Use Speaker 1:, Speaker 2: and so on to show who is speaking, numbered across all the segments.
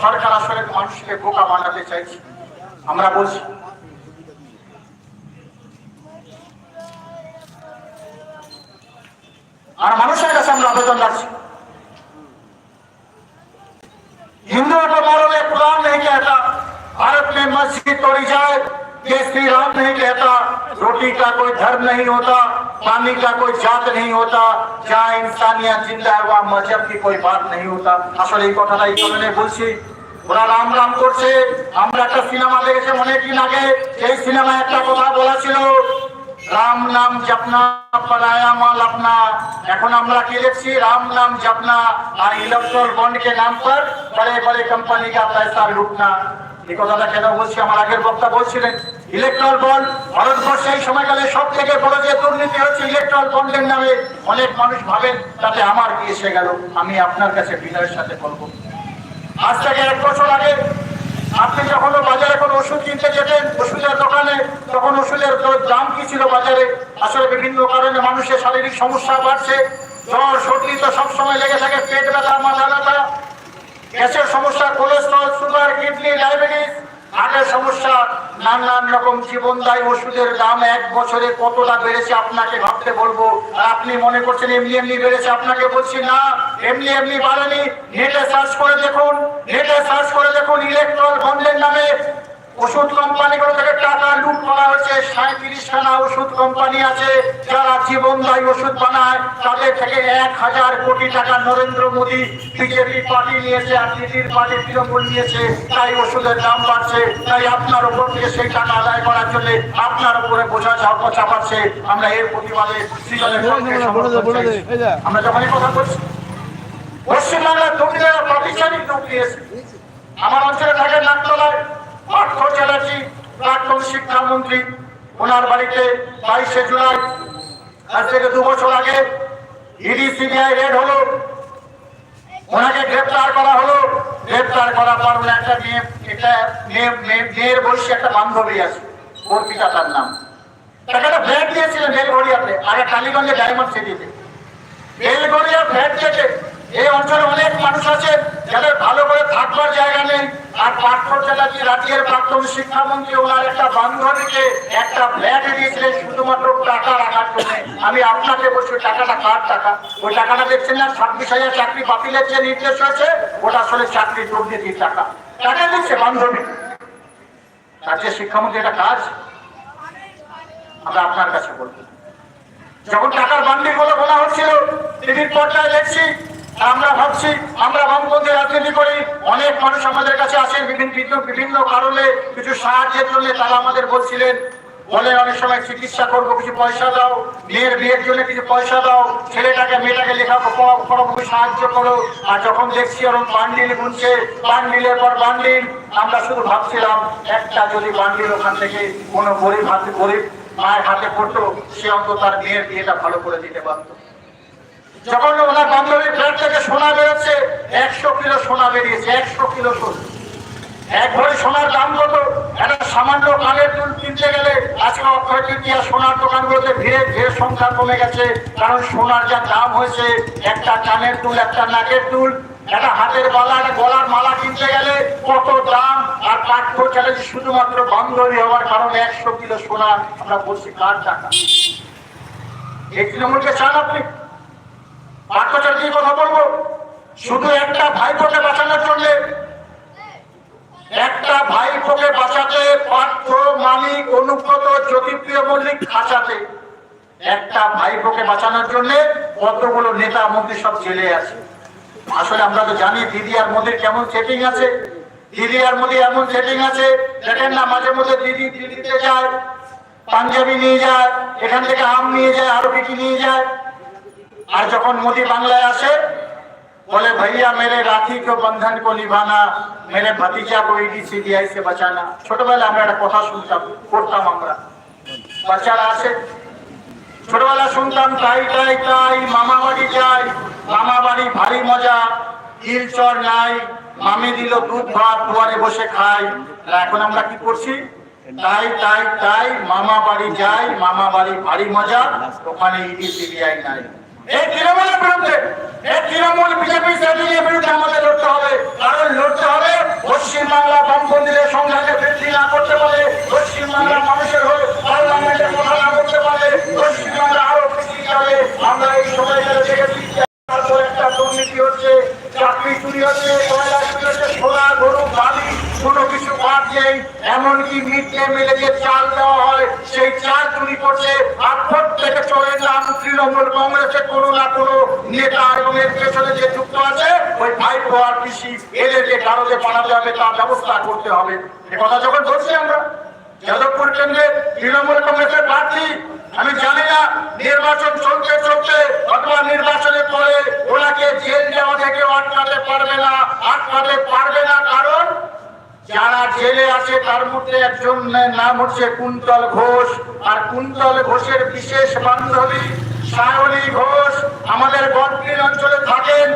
Speaker 1: সরকার আসলে মানুষকে বোকা বানাতে চাইছে আমরা বলছি আর মানুষের কাছে আমরা আবেদন রাখছি हिंदुओं को मालूम है कुरान नहीं कहता भारत में मस्जिद तोड़ी जाए ये श्री राम नहीं कहता रोटी का कोई धर्म नहीं होता पानी का कोई जात नहीं होता जहाँ इंसानियत जिंदा है वहाँ मजहब की कोई बात नहीं होता আসলে এই কথাটা এই কারণে বলছি ওরা রাম রাম করছে আমরা একটা সিনেমা দেখেছি অনেকদিন আগে সেই সিনেমায় একটা কথা বলা ছিল রাম নাম জপনা পরায়া মাল अपना এখন আমরা কি লিখছি রাম নাম জপনা আর ইলেকট্রল বন্ড के नाम पर बड़े बड़े कंपनी का पैसा लूटना এই কথাটা কেন বলছি, আমার আগের বক্তা বলছিলেন ইলেকট্রল বন্ড ভারতবর্ষে এই সময়কালে সব থেকে বড় যে দুর্নীতি হচ্ছে ইলেকট্রল বন্ডের নামে, অনেক মানুষ ভাবেন তাতে আমার কি এসে গেল, আমি আপনার কাছে বিনয়ের সাথে বলব। আজ থেকে এক বছর আগে আপনি যখন বাজারে কোনো ওষুধ কিনতে যেতেন, ওষুধের দোকানে, তখন ওষুধের দাম কি ছিল বাজারে? আসলে বিভিন্ন কারণে মানুষের শারীরিক সমস্যা বাড়ছে, জ্বর, সর্দি তো সবসময় লেগে থাকে, পেট ব্যথা, মাথা ব্যথা গ্যাসের সমস্যা, কোলেস্ট্রল, সুগার, কিডনি, ডায়াবেটিস, হার্টের সমস্যা, নানান রকম জীবনদায়ী ওষুধের দাম এক বছরে কতটা বেড়েছে আপনাকে ভাবতে বলব? আপনি মনে করছেন এমনি এমনি বেড়েছে, আপনাকে বলছি না, এমনি এমনি বাড়েনি। নেটে সার্চ করে দেখুন, নেটে সার্চ করে দেখুন ইলেকট্রল বন্ডের নামে ওষুধ কোম্পানিগুলো থেকে টাকা লুট করা হয়েছে। সাঁত্রিশ খানা ওষুধ কোম্পানি আছে যারা জীবনদায়ী ওষুধ বানায় তাদের থেকে এক হাজার কোটি টাকা নরেন্দ্র মোদী বিজেপি পার্টি নিয়েছে আর দিদির পার্টি তৃণমূল নিয়েছে। তাই ওষুধের দাম বাড়ছে তাই আপনার উপর থেকে সেই টাকা আদায় করার জন্য আপনার উপরে বোঝা চাপা চাপাচ্ছে। আমরা এর প্রতিবাদে। আমরা যখনই কথা বলছি পশ্চিমবাংলার দুর্নীতিরা প্রাতিষ্ঠানিক নিয়েছে আমার অঞ্চলে থাকে নাকতলায় পার্থ চ্যাটার্জি প্রাক্তন শিক্ষামন্ত্রী। ওনার বাড়িতে বাইশে জুলাই, আজ থেকে দু বছর আগে ইডি, সিবিআই রেড হলো। ওনাকে গ্রেপ্তার করা হলো। গ্রেপ্তার করার পর উনি একটা মেয়ে মেয়ে- মেয়ের বয়সী একটা বান্ধবী আছে। অর্পিতা তার নাম। তাকে একটা ফ্ল্যাট দিয়েছিলেন বেলঘড়িয়াতে, আগে টালিগঞ্জে ডায়মন্ড সিটিতে। বেলগড়িয়া ফ্ল্যাট থেকে এই অঞ্চলে অনেক মানুষ আছে যাদের ভালো করে থাকবার জায়গা নেই। আর পার্থ চ্যাটার্জি রাজ্যের প্রাক্তন শিক্ষামন্ত্রী, ওনার একটা বান্ধবীকে একটা ফ্ল্যাট দিয়েছিলেন শুধুমাত্র টাকা রাখার জন্য। আমি আপনাকে বলছি টাকাটা কার টাকা? ওই টাকাটা দেখছেন না, ছাব্বিশ হাজার চাকরি বাতিলের যে নির্দেশ হয়েছে, ওটা আসলে চাকরি দুর্নীতির টাকা। টাকা দিচ্ছে বান্ধবী। রাজ্যের শিক্ষামন্ত্রী, এটা কাজ? আমরা আপনার কাছে বলব। যখন টাকার বান্ডিলগুলো বলা হচ্ছিল, টিভির পর্দায় দেখছি আমরা ভাবছি, আমরা বামপন্থী রাজনীতি করি, অনেক মানুষ আমাদের কাছে আসেন, বিভিন্ন বিভিন্ন- কারণে কিছু সাহায্যের জন্য তারা আমাদের বলছিলেন, বলে অনেক সময় চিকিৎসা করব, কিছু পয়সা দাও, মেয়ের বিয়ের জন্য কিছু পয়সা দাও, ছেলেটাকে, মেয়েটাকে লেখা পড়াবো সাহায্য করো। আর যখন দেখছি ওরকম বান্ডিল গুনছে, বান্ডিলের পর বান্ডিল, আমরা শুধু ভাবছিলাম, একটা যদি বান্ডিল ওখান থেকে কোনো গরিব হাতে, গরিব মায়ের হাতে পড়তো, সে অন্তত তার মেয়ের বিয়েটা ভালো করে দিতে পারতো। যখন ওনার বান্ধবীর ফ্ল্যাট থেকে সোনা বেরোচ্ছে, একশো কিলো সোনা বেরিয়েছে, একশো কিলো সোনা। এক ভরি সোনার দাম কত? একটা সামান্য কানের দুল কিনতে গেলে আজকে অক্ষয় তৃতীয়া সোনার দোকানগুলোতে ভিড়ে ভিড় সংখ্যা কমে গেছে, কারণ সোনার যা দাম হয়েছে, একটা কানের দুল, একটা নাকের দুল, একটা হাতের বালা একটা গলার মালা কিনতে গেলে কত দাম? আর পাঠ্য চ্যালেঞ্জ শুধুমাত্র বান্ধবী হওয়ার কারণে একশো কিলো সোনা আমরা বলছি কার টাকা? এই তৃণমূলকে চান আপনি? পাঠ্য চ্যালেঞ্জের কথা বলব? শুধু একটা ভাইপোকে বাঁচানোর জন্য? একটা ভাইপোকে বাঁচাতে পার্থ মালিক অনুব্রত, জ্যোতিপ্রিয়, মল্লিক খাঁচাতে। একটা ভাইপোকে বাঁচানোর জন্য কতগুলো নেতা, মন্ত্রী সব জেলে আছে। আসলে আমরা তো জানি দিদি আর মোদির কেমন সেটিং আছে। দিদি আর মোদি এমন সেটিং আছে, দেখেন না, মাঝে মধ্যে দিদি দিল্লিতে যায়, পাঞ্জাবি নিয়ে যায়, এখান থেকে আম নিয়ে যায় আরও কি কি নিয়ে যায়। আর যখন মোদি বাংলায় আসে बोले भैया मेरे राखी को बंधन को निभाना मेरे भतीजा को ईडी सीबीआई से बचाना ছোটবেলা আমরা একটা কথা শুনতাম পড়তাম আমরা বাচ্চারা আসে ছোটবেলা শুনতাম তাই তাই তাই মামা বাড়ি যাই মামা বাড়ি ভারী মজা হিল চর নাই মামি দিল দুধ ভাত দুয়ারে বসে খাই আর এখন আমরা কি করছি তাই তাই তাই মামা বাড়ি যাই মামা বাড়ি ভারী মজা ওখানে ইডি সিবিআই নাই এই তৃণমূলের বিরুদ্ধে, এই তৃণমূল বিজেপি স্ট্র্যাটেজির বিরুদ্ধে আমাদের লড়তে হবে। কারণ লড়তে হবে পশ্চিমবাংলা বামপন্থীদের সংঘাতে বৃদ্ধি না করতে পারলে পশ্চিমবাংলার মানুষের হয়ে পার্লামেন্টে কথা না করতে পারে পশ্চিমবাংলা হবে তার ব্যবস্থা করতে হবে? এ কথা যখন বলছি আমরা, যাদবপুর কেন্দ্রে তৃণমূল কংগ্রেসের প্রার্থী, আমি জানি না নির্বাচন চলতে চলতে অথবা নির্বাচনের পরে ওনাকে জেল যাওয়া থেকে আটকাতে পারবে না, আটকাতে পারবে না, কারণ যারা জেলে আছে তার মধ্যে একজন নাম হচ্ছে কুন্তল ঘোষ, আর কুন্তল ঘোষের বিশেষ বান্ধবী সায়নী ঘোষ। আমাদের গডগ্রিন অঞ্চলে থাকেন,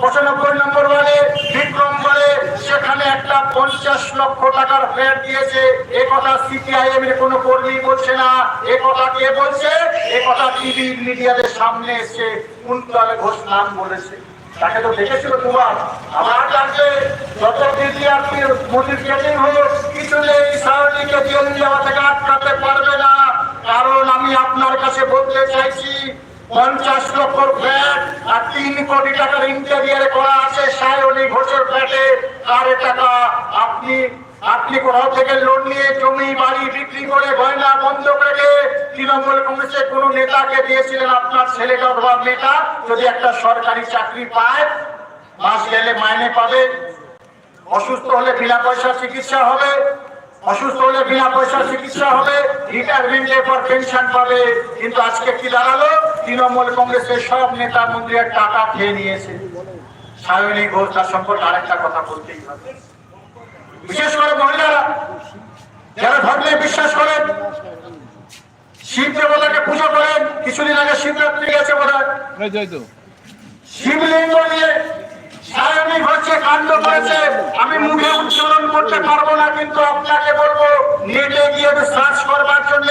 Speaker 1: পঁচানব্বই নম্বর বলে বিক্রম বলে সেখানে একটা পঞ্চাশ লক্ষ টাকার ফ্ল্যাট দিয়েছে। এ কথা সিপিআইএম এর কোনো কর্মী বলছে না। এ কথা কে বলছে? এ কথা টিভি মিডিয়াদের সামনে এসে কুন্তল ঘোষ নাম বলেছে। তাকে তো দেখেছিল দুবার। আমার যত কিছু নেই পারবে না। কারণ আমি আপনার কাছে বলতে চাইছি পঞ্চাশ লক্ষ ফ্ল্যাট আর তিন কোটি টাকার ইন্টেরিয়ারে করা আছে সায়নী ঘোষের ফ্ল্যাটে আর টাকা, আপনি আপনি কোথাও থেকে লোন নিয়ে জমি, বাড়ি বিক্রি করে গয়না বন্ধ রেখে তৃণমূল কংগ্রেসের কোন নেতাকে দিয়েছিলেন আপনার ছেলেটা অথবা মেয়েটা যদি একটা সরকারি চাকরি পায়, মাস গেলে মাইনে পাবে। অসুস্থ হলে বিনা পয়সা চিকিৎসা হবে। অসুস্থ হলে বিনা পয়সা চিকিৎসা হবে। রিটায়ারমেন্টের পর পেনশন পাবে। কিন্তু আজকে কি দাঁড়াল? তৃণমূল কংগ্রেসের সব নেতা মন্ত্রীরা টাকা খেয়ে নিয়েছে। সায়নী ঘোষ তার সম্পর্কে আরেকটা কথা বলতেই হবে। বিশেষ করে মহিলারা যারা ধর্মে বিশ্বাস করেন শিব দেবতাকে পুজো করেন কিছুদিন আগে শিবরাত্রি গেছে বোধ হয় শিবলিঙ্গ নিয়ে সায়নী হচ্ছে কাণ্ড করেছে। আমি মুখে উচ্চারণ করতে পারব না, কিন্তু আপনাকে বলব, নেটে গিয়ে সার্চ করবার জন্য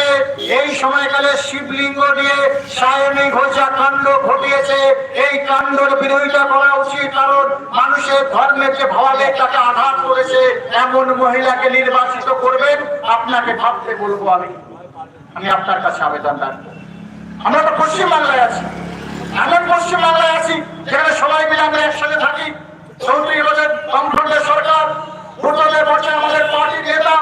Speaker 1: এই সময়কালে শিবলিঙ্গ নিয়ে সায়নী ঘোষা কাণ্ড ঘটিয়েছে। এই কাণ্ডের বিরোধিতা করা উচিত, কারণ মানুষের ধর্মের যে ভাবাবে, তাকে আঘাত করেছে। এমন মহিলাকে নির্বাচিত করবেন, আপনাকে ভাবতে বলব আমি। আমি আপনার কাছে আবেদন রাখব। আমরা তো পশ্চিমবাংলায় আছি। এমন পশ্চিমবাংলায় আছি যেখানে সবাই মিলে আমরা একসাথে থাকি। চৌধুরী হলেন বামফ্রন্টের সরকার। ভোটালে বসে আমাদের পার্টির নেতা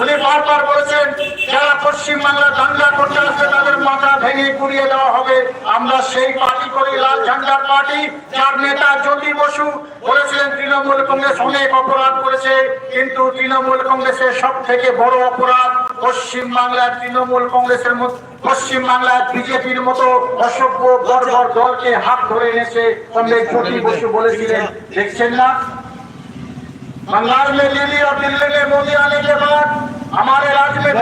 Speaker 1: উনি বারবার বলেছেন, যারা পশ্চিমবাংলা দাঙ্গা করতে আসবে, তাদের মাথা ভেঙে গুড়িয়ে দেওয়া হবে। আমরা সেই পার্টি করি, লাল ঝান্ডার পার্টি, যার নেতা জ্যোতি বসু বলেছিলেন, তৃণমূল কংগ্রেস অনেক অপরাধ করেছে, কিন্তু তৃণমূল কংগ্রেসের সব থেকে বড় অপরাধ পশ্চিম বাংলার তৃণমূল কংগ্রেসের পশ্চিম বাংলার বিজেপির মতো অসভ্য বর্বর দলকে হাত ধরে এনেছে। কংগ্রেস জ্যোতি বসু বলেছিলেন, দেখছেন না? बंगाल में दिल्ली और दिल्ली में मोदी आने के बाद हमारे राज्य में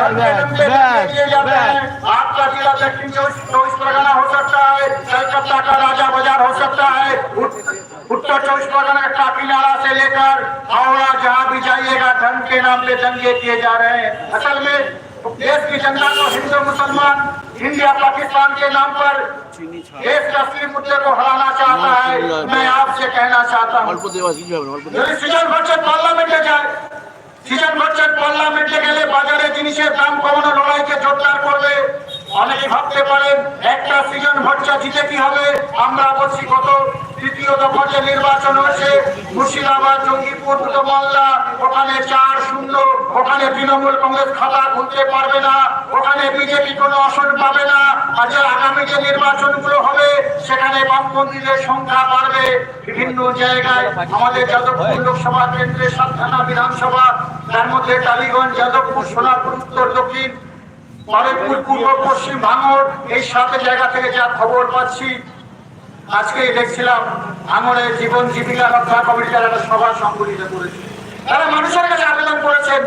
Speaker 1: किए जाते हैं। आपका जिला दक्षिण चौबीस परगना हो सकता है कलकत्ता का राजा बाज़ार हो सकता है उत्तर चौबीस परगना का काकीनाडा से लेकर हावड़ा जहाँ भी जाइएगा धर्म के नाम पे दंगे किए जा रहे हैं। असल में देश की जनता को हिंदू मुसलमान इंडिया पाकिस्तान के नाम पर देश के असली मुद्दे को हराना चाहता है मैं आपसे कहना चाहता हूँ
Speaker 2: অল্প দেওয়া কিছু হবে না, অল্প দেওয়া
Speaker 1: যদি সিজন ভট্টাচার্য পার্লামেন্টে যায় সিজন ভট্টাচার্য পার্লামেন্টে গেলে বাজারে জিনিসের দাম কমানো লড়াইকে জোরদার করবে অনেকে ভাবতে পারেন, একটা সিজন ভট্টা জিতে কি হবে? আমরা বলছি কত তৃতীয় দফা যে নির্বাচন হয়েছে, মুর্শিদাবাদ, জঙ্গিপুর দুটো মাল্লা ওখানে চার শূন্য, ওখানে তৃণমূল কংগ্রেস খাতা খুলতে পারবে না, ওখানে বিজেপি কোনো আসন পাবে না, আর যে আগামী যে নির্বাচনগুলো হবে, সেখানে বামপন্থীদের সংখ্যা বাড়বে। বিভিন্ন জায়গায় আমাদের যাদবপুর লোকসভা কেন্দ্রের সাতখানা বিধানসভা, তার মধ্যে টালিগঞ্জ, যাদবপুর সোনারপুর উত্তর, দক্ষিণ বারুইপুর পূর্ব পশ্চিম ভাঙর, এই সাত জায়গা থেকে যা খবর পাচ্ছি, আজকে দেখছিলাম ভাঙরের জীবন জীবিকা রক্ষা কমিটি তারা সভা সংগঠিত করেছে। তারা মানুষের কাছে আবেদন করেছেন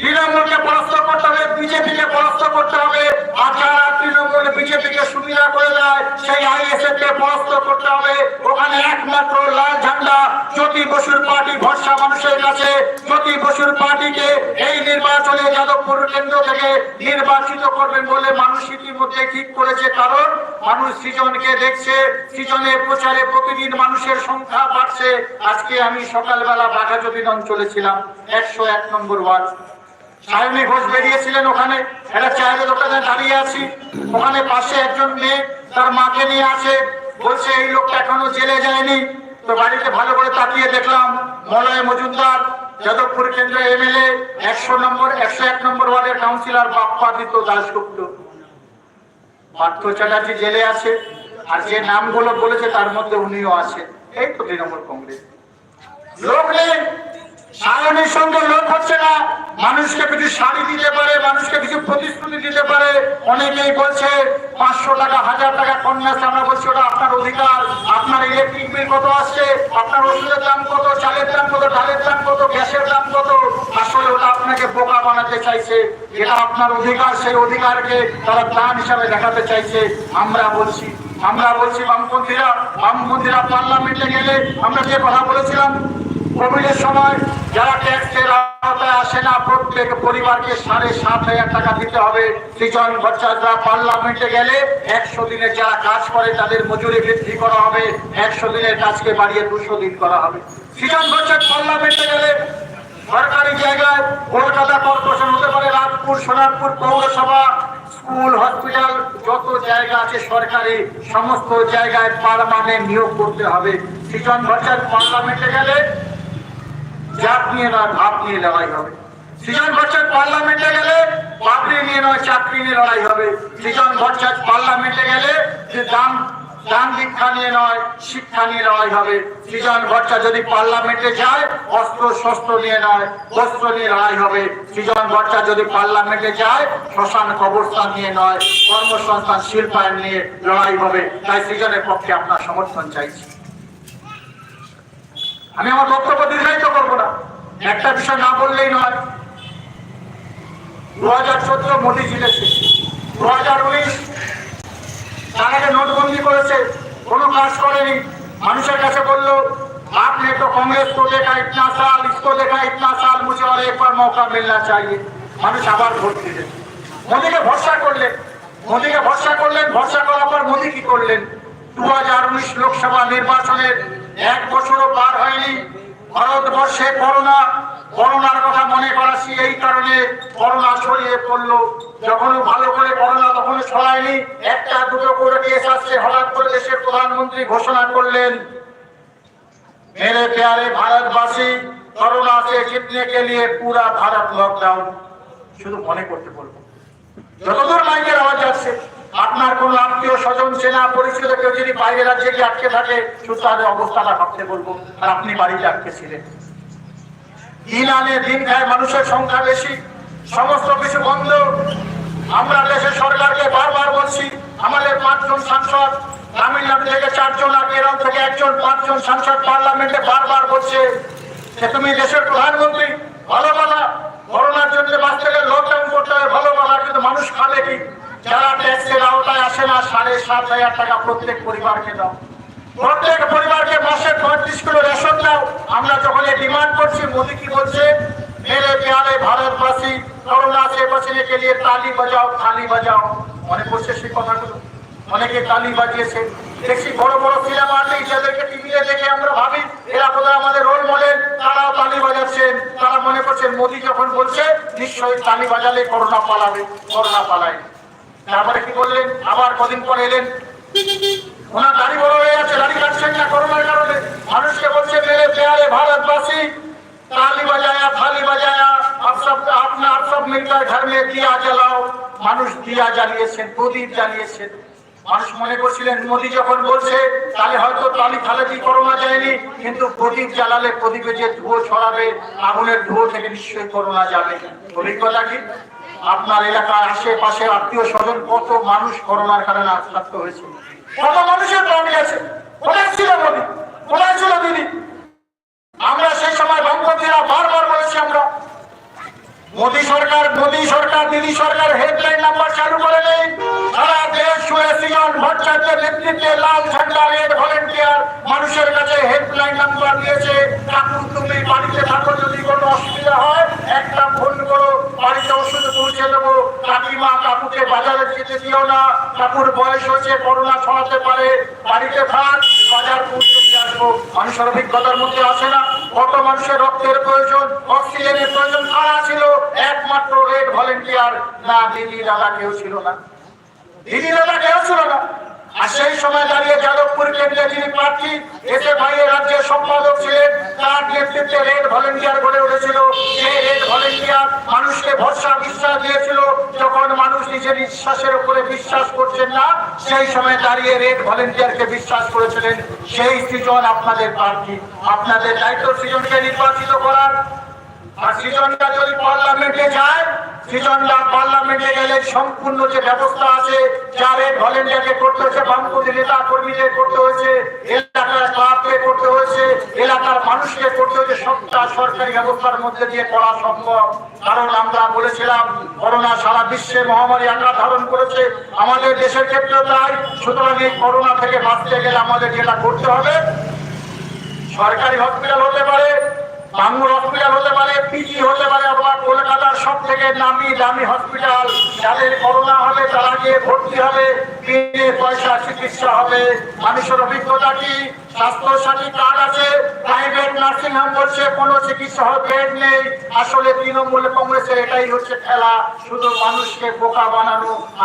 Speaker 1: তৃণমূলকে পরাস্ত করতে হবে, বিজেপিকে পরাস্ত করতে হবে। আর যারা তৃণমূল বিজেপিকে সুবিধা করে দেয়, সেই আইএসএফ কে পরাস্ত করতে হবে। ওখানে একমাত্র লাল ঝান্ডা, জ্যোতি বসুর পার্টি ভরসা মানুষের কাছে। জ্যোতি বসুর পার্টিকে এই নির্বাচনে যাদবপুর কেন্দ্র থেকে নির্বাচিত করবেন বলে মানুষ ইতিমধ্যে ঠিক করেছে। কারণ মানুষ সৃজনকে দেখছে সৃজনে প্রচারে প্রতিদিন মানুষের সংখ্যা বাড়ছে। আজকে আমি সকালবেলা বাঘাযতীন অঞ্চলে ছিলাম, একশো এক নম্বর ওয়ার্ড। সায়নী ঘোষ বেরিয়েছিলেন ওখানে। একটা চায়ের দোকানে দাঁড়িয়ে আছি। ওখানে পাশে একজন মেয়ে তার মাকে নিয়ে আছে বলছে, এই লোকটা এখনও জেলে যায়নি। তো বাড়িতে ভালো করে তাকিয়ে দেখলাম, মলয় মজুমদার, যাদবপুর কেন্দ্রে এমএলএ, একশো নম্বর, একশো এক নম্বর ওয়ার্ডের কাউন্সিলর বাপ্পাদিত্য দাসগুপ্ত পার্থ চ্যাটার্জি জেলে আছে, আর যে নামগুলো বলেছে তার মধ্যে উনিও আছে। এই তো তৃণমূল কংগ্রেস। লোক নেই। সায়নের সঙ্গে লোক হচ্ছে না। মানুষকে কিছু শাড়ি দিতে পারে, মানুষকে কিছু প্রতিশ্রুতি দিতে পারে। অনেকেই বলছে, পাঁচশো টাকা, হাজার টাকা কন্যাশ্রী আমরা বলছি, ওটা আপনার অধিকার। আপনার ইলেকট্রিক বিল কত আসছে? আপনার ওষুধের দাম কত? চালের দাম কত? ডালের দাম কত? গ্যাসের দাম কত? আসলে ওটা আপনাকে বোকা বানাতে চাইছে। যেটা আপনার অধিকার, সেই অধিকারকে তারা দান হিসাবে দেখাতে চাইছে। আমরা বলছি আমরা বলছি বামপন্থীরা বামপন্থীরা পার্লামেন্টে গেলে আমরা যে কথা বলেছিলাম কোভিডের সময় যারা ট্যাক্সের আওতায় আসে না, প্রত্যেক পরিবারকে সাড়ে সাত হাজার টাকা দিতে হবে। সৃজন ভট্টাচার্যরা পার্লামেন্টে গেলে একশো দিনের যারা কাজ করে, তাদের মজুরি বৃদ্ধি করা হবে। একশো দিনের কাজকে বাড়িয়ে দুশো দিন করা হবে। সৃজন ভট্টাচার্য পার্লামেন্টে গেলে সরকারি জায়গায় কলকাতা কর্পোরেশন হতে পারে রাজপুর সোনারপুর পৌরসভা, স্কুল, হসপিটাল, যত জায়গা আছে সরকারি, সমস্ত জায়গায় পারমানেন্ট নিয়োগ করতে হবে। সৃজন ভট্টাচার্য পার্লামেন্টে গেলে জাত নিয়ে নয়, ভাব নিয়ে লড়াই হবে। সৃজন ভট্টাচার্য পার্লামেন্টে গেলে চাকরি নিয়ে নয় চাকরি নিয়ে লড়াই হবে। সৃজন ভট্টাচার্য পার্লামেন্টে গেলে যে দাম দান দীক্ষা নিয়ে নয়, শিক্ষা নিয়ে লড়াই হবে। সৃজন ভট্টাচার্য যদি পার্লামেন্টে যায়, অস্ত্র শস্ত্র নিয়ে নয়, বস্ত্র নিয়ে লড়াই হবে। সৃজন ভট্টাচার্য যদি পার্লামেন্টে যায়, শ্মশান কবরস্থান নিয়ে নয়, কর্মসংস্থান, শিল্পায়ন নিয়ে লড়াই হবে। তাই সৃজনের পক্ষে আপনার সমর্থন চাইছি। আমি আমার বক্তব্য দীর্ঘায়িত করবো না একটা বিষয় না বললেই নয় দু হাজার চোদ্দ মোদী জিতেছে দু হাজার উনিশ তার আগে নোটবন্দি করেছে কোনো কাজ করেনি মানুষের কাছে বললো आपने तो कांग्रेस को देखा इतना साल इसको देखा इतना साल मुझे और एक बार मौका मिलना चाहिए মানুষ আবার ভোট দিলেন মোদীকে ভরসা করলেন মোদীকে ভরসা করলেন ভরসা করার পর মোদী কি করলেন দু হাজার উনিশ লোকসভা নির্বাচনের এক বছরও পার হয়নি। ভারতবর্ষে করোনা, করোনার কথা মনে করাছি, এই কারণে করোনা ছড়িয়ে পড়ল। যখন ভালো করে করোনা তখন ছড়ায়নি। একটা, দুটো করে কেস আসছে, হঠাৎ করে দেশের প্রধানমন্ত্রী ঘোষণা করলেন, মেরে পেয়ারে ভারতবাসী, করোনা সে জিতনে কে নিয়ে পুরা ভারত লকডাউন শুধু মনে করতে বলব। যতদূর মাইকের আওয়াজ আসছে আপনার কোন আত্মীয় স্বজন সেনা পরিচিত কেউ যদি বাইরে রাজ্যে গিয়ে আটকে থাকে শুধু তাদের অবস্থাটা ভাবতে বলব, আর আপনি বাড়িতে আটকে ছিলেন। দিন দিন খায় মানুষের সংখ্যা বেশি, সমস্ত কিছু বন্ধ। আমরা দেশের সরকারকে বারবার বলছি, আমাদের পাঁচজন সাংসদ, তামিলনাড়ু থেকে চারজন, আর কেরল থেকে একজন, পাঁচজন সাংসদ পার্লামেন্টে বারবার বলছে যে তুমি দেশের প্রধানমন্ত্রী, ভালো বলা করোনার জন্য গেলে লকডাউন করতে হবে, ভালো বলা কিন্তু মানুষ খাবে কি? যারা ট্যাক্সের আওতায় আসে না সাড়ে সাত হাজার টাকা প্রত্যেক পরিবারকে দাও। প্রত্যেক পরিবারকে মাসে পঁয়ত্রিশ কিলো রেশন দাও। আমরা যখন ডিমান্ড করছি, মোদি কি বলছে? মেরে প্যারে ভারতবাসী করোনা সে বাঁচনে কে লিয়ে তালি বাজাও, থালি বাজাও। মনে পড়ছে সেই কথাগুলো? অনেকে তালি বাজিয়েছে। দেখছি বড় বড় সিনেমা নেই যাদেরকে টিভিতে দেখে আমরা ভাবি, এরা বোধ আমাদের রোল মডেল তারাও তালি বাজাচ্ছেন। তারা মনে করছেন, মোদি যখন বলছে, নিশ্চয়ই তালি বাজালে করোনা পালাবে, করোনা পালায়। তারপরে কি বললেন আবার কদিন পর এলেন। ওনার দাড়ি বড় হয়ে আছে দাড়ি কাটছেন না করোনার কারণে। মানুষকে বলছে, মেরে পেয়ারে ভারতবাসী, তালি বাজায়া, থালি বাজায়া মানুষ মনে করছিলেন যখন তাহলে হয়তো তালি করোনা যায়নি, কিন্তু প্রদীপ জ্বালালে ধুয়ো ছড়াবে, আগুনের ধুয়ো থেকে নিশ্চয়ই করোনা যাবে। অভিজ্ঞতা কি? আপনার এলাকার আশেপাশে আত্মীয় স্বজন কত মানুষ করোনার কারণে আক্রান্ত হয়েছে? কত মানুষের প্রাণ গেছে? কোথায় ছিল মোদী কোথায় ছিল দিদি আমরা সেই সময় বামপন্থীরা বারবার বলেছি আমরা মোদী সরকার মোদী সরকার, দিদি সরকার হেডলাইন নাম্বার চালু করে নেই সারা দেশ জুড়ে সিজন ভট্টাচার্যের নেতৃত্বে লাল ঝান্ডা রেড ভলেন্টিয়ার মানুষের কাছে হেডলাইন নাম্বার দিয়েছে। ঠাকুর, তুমি বাড়িতে থাকো যদি কোনো অসুবিধা হয়, একটা ফোন করো, বাড়িতে ওষুধ পৌঁছে দেবো। কাকিমা কাকুকে বাজারে যেতে দিও না। কাকুর বয়স হয়েছে, করোনা ছড়াতে পারে। বাড়িতে থাক, বাজার মানুষের অভিজ্ঞতার মধ্যে আসে না। কত মানুষের রক্তের প্রয়োজন, অক্সিজেনের প্রয়োজন কারা ছিল একমাত্র রেড ভলেন্টিয়ার। না, দিদি দাদা কেউ ছিল না। দিদি দাদা কেউ ছিল না। আর সেই সময় দাঁড়িয়ে যাদবপুর কেন্দ্রে যিনি প্রার্থী এতে ভাইয়ের রাজ্যের সম্পাদক ছিলেন, তার নেতৃত্বে রেড ভলেন্টিয়ার গড়ে উঠেছিল। সেই রেড ভলেন্টিয়ার মানুষকে ভরসা বিশ্বাস দিয়েছিল। যখন মানুষ নিজের বিশ্বাসের উপরে বিশ্বাস করছেন না, সেই সময় দাঁড়িয়ে রেড ভলেন্টিয়ারকে বিশ্বাস করেছিলেন। সেই সৃজন আপনাদের প্রার্থী। আপনাদের দায়িত্ব সৃজনকে নির্বাচিত করার আর সৃজনটা যদি পার্লামেন্টে যায়, সৃজনটা পার্লামেন্টে গেলে সম্পূর্ণ যে ব্যবস্থা আছে যা রেড ভলেন্টিয়ারকে করতে হয়েছে, বামপন্থী নেতা কর্মীদের করতে হয়েছে, এলাকার ক্লাবকে করতে হয়েছে, এলাকার মানুষকে করতে হয়েছে, সবটা সরকারি ব্যবস্থার মধ্যে দিয়ে করা সম্ভব। কারণ আমরা বলেছিলাম, করোনা সারা বিশ্বে মহামারী আকার ধারণ করেছে, আমাদের দেশের ক্ষেত্রেও তাই, সুতরাং এই করোনা থেকে বাঁচতে গেলে আমাদের যেটা করতে হবে। সরকারি হসপিটাল হতে পারে বাংলোর হসপিটাল হতে পারে, পিজি হতে পারে, অথবা কলকাতার সব থেকে নামি দামি হসপিটাল। যাদের করোনা হবে, তারা গিয়ে ভর্তি হবে।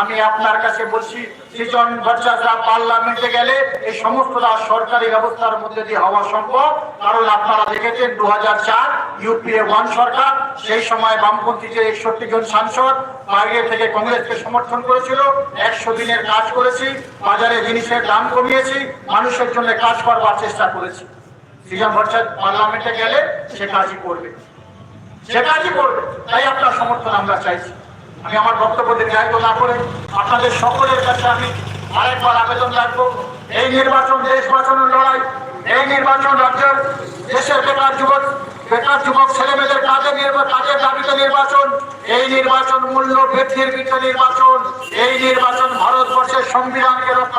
Speaker 1: আমি আপনার কাছে বলছি, সৃজন ভট্টাচার্য পার্লামেন্টে গেলে এই সমস্তটা সরকারি ব্যবস্থার মধ্যে দিয়ে হওয়া সম্ভব। কারণ আপনারা দেখেছেন দু হাজার চার ইউপিএ ওয়ান সরকার, সেই সময় বামপন্থী যে একষট্টি জন সাংসদ, বাইরে থেকে কংগ্রেসকে সমর্থন করেছিল। একশো দিনের কাজ করেছি, বাজারে জিনিসের দাম কমিয়েছি, মানুষের জন্য কাজ করবার চেষ্টা করেছি। পার্লামেন্টে গেলে সে কাজই করবে। সে কাজই করবে, তাই আপনার সমর্থন আমরা চাইছি। আমি আমার বক্তব্য দীর্ঘায়িত না করে আপনাদের সকলের কাছে আমি আরেকবার আবেদন রাখব, এই নির্বাচন দেশ বাঁচানোর লড়াই, এই নির্বাচন রাজ্যের দেশের বেকার যুবক বেকার যুবক ছেলে মেয়েদের কাজে কাজের দাবিতে নির্বাচন, এই নির্বাচন মূল্য বৃদ্ধির বিরুদ্ধে নির্বাচন, এই নির্বাচন ভারতবর্ষের সংবিধানকে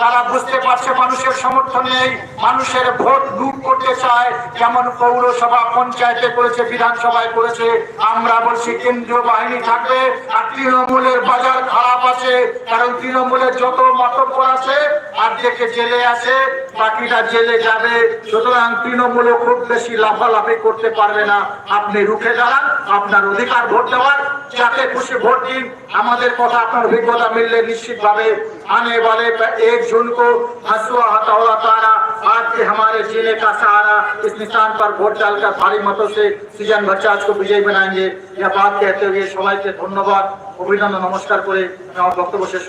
Speaker 1: তারা বুঝতে পারছে মানুষের সমর্থন নেই, মানুষের ভোট লুট করতে চায়। যেমন পৌরসভা পঞ্চায়েতে করেছে, বিধানসভায় করেছে। আমরা বলছি কেন্দ্রীয় বাহিনী থাকবে আর তৃণমূলের বাজার খারাপ আছে। কারণ তৃণমূলের যত মাতব্বর আছে আর দেখে জেলে আছে, বাকিটা জেলে যাবে। সুতরাং তৃণমূল খুব বেশি লাফালাফি করতে পারবে না। আপনি রুখে দাঁড়ান, আপনার অধিকার ভোট দেওয়ার যাতে খুশি ভোট দিন। আমাদের কথা, আপনার অভিজ্ঞতা মিললে নিশ্চিতভাবে आने वाले एक जून को हंसुआ हथौड़ा तारा आज के हमारे जिले का सहारा इस निशान पर वोट डालकर भारी मतों से सृजन भट्टाचार्य को विजयी बनाएंगे यह बात कहते हुए সবাইকে ধন্যবাদ অভিনন্দন নমস্কার করে আমি আমার বক্তব্য শেষ করছি।